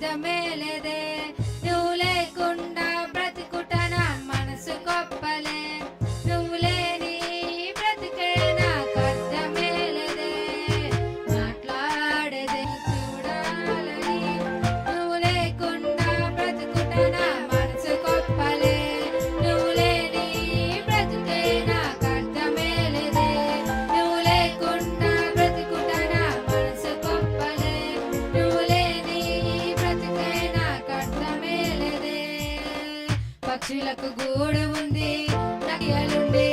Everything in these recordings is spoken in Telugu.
పెద్ద మేలేదే నువ్వు లేకుండా బ్రతుకుటన మనసు గొప్పలే కన్నీళ్ళకు గూడు ఉంది నగలుండే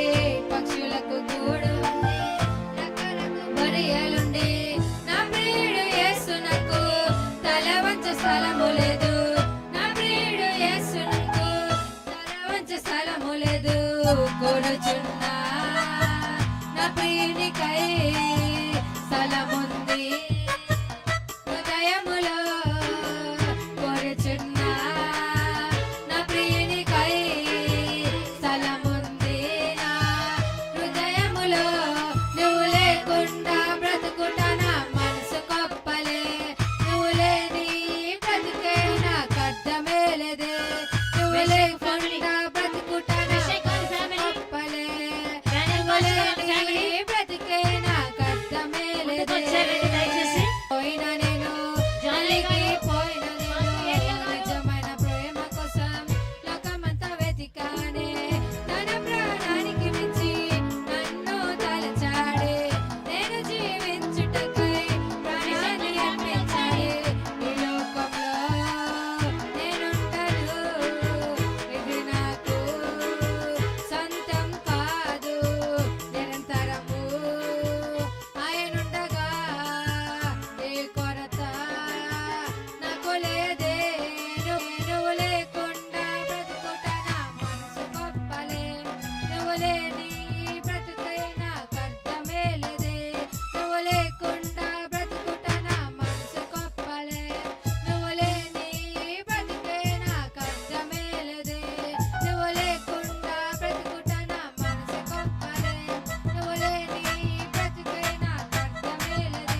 బ్రతికే నాకు అర్థమే లేదే ole.